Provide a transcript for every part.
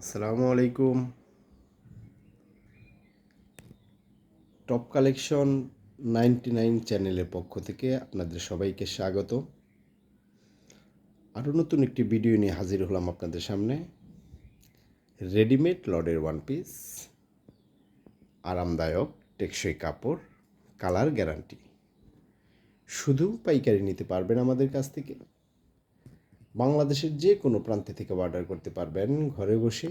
আসসালামু আলাইকুম। Top collection ninety nine চ্যানেলের পক্ষ থেকে আপনাদের সবাইকে স্বাগত। আরও নতুন একটি ভিডিও নিয়ে হাজির হলাম আপনাদের সামনে। রেডিমেড লডের ওয়ান পিস আরামদায়ক, টেকসই কাপড় কালার গ্যারান্টি শুধু পাইকারি নিতে পারবেন আমাদের কাছ থেকে। বাংলাদেশের যে কোনো প্রান্তে থেকে অর্ডার করতে পারবেন। ঘরে বসে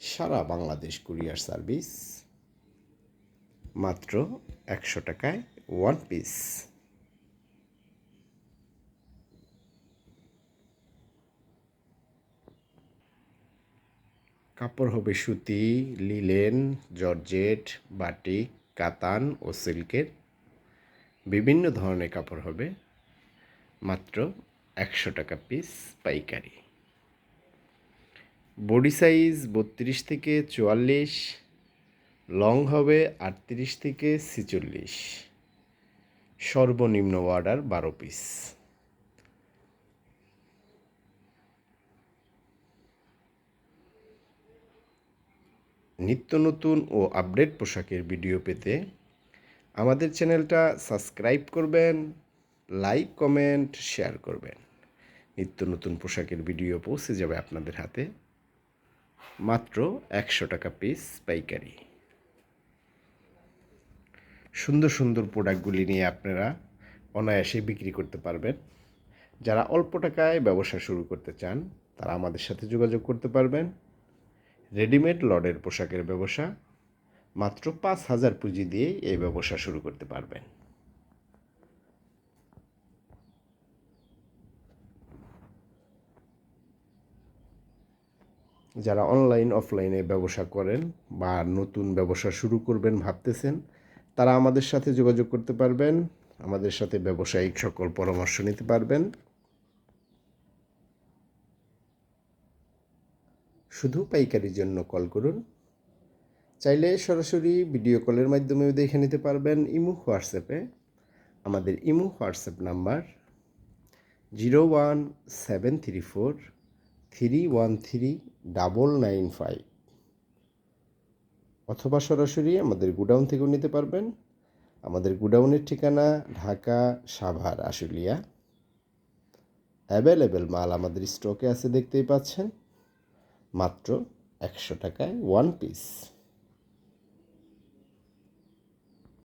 সারা বাংলাদেশ কুরিয়ার সার্ভিস। মাত্র একশো টাকায় ওয়ান পিস কাপড় হবে সুতি, লিলেন, জর্জেট, বাটিক, কাতান ও সিল্কের। বিভিন্ন ধরনের কাপড় হবে। মাত্র একশো টাকা পিস পাইকারি। বডি সাইজ বত্রিশ থেকে চুয়াল্লিশ লং হবে আটত্রিশ থেকে ছিচল্লিশ। সর্বনিম্ন অর্ডার বারো পিস নিত্য নতুন ও আপডেট পোশাকের ভিডিও পেতে আমাদের চ্যানেলটা সাবস্ক্রাইব করবেন লাইক কমেন্ট শেয়ার করবেন। নিত্য নতুন পোশাকের ভিডিও পৌঁছে যাবে আপনাদের হাতে। মাত্র একশো টাকা পিস পাইকারি। সুন্দর সুন্দর প্রোডাক্টগুলি নিয়ে আপনারা অনায়াসে বিক্রি করতে পারবেন। যারা অল্প টাকায় ব্যবসা শুরু করতে চান, তারা আমাদের সাথে যোগাযোগ করতে পারবেন। রেডিমেড লডের পোশাকের ব্যবসা। মাত্র পাঁচ হাজার পুঁজি দিয়ে এই ব্যবসা শুরু করতে পারবেন। যারা অনলাইন অফলাইনে ব্যবসা করেন বা নতুন ব্যবসা শুরু করবেন ভাবতেছেন, তারা আমাদের সাথে যোগাযোগ করতে পারবেন, আমাদের সাথে ব্যবসায়িক সকল পরামর্শ নিতে পারবেন। শুধু পাইকারির জন্য কল করুন। চাইলে সরাসরি ভিডিও কলের মাধ্যমেও দেখে নিতে পারবেন ইমু, হোয়াটসঅ্যাপে আমাদের imo, WhatsApp number zero one seven three four three one three double nine five অথবা সরাসরি আমাদের গুডাউন থেকেও নিতে পারবেন। আমাদের গুডাউনের ঠিকানা ঢাকা, সাভার, আশুলিয়া। অ্যাভেলেবেল মাল আমাদের স্টকে আছে, দেখতেই পাচ্ছেন। মাত্র একশো টাকায় ওয়ান পিস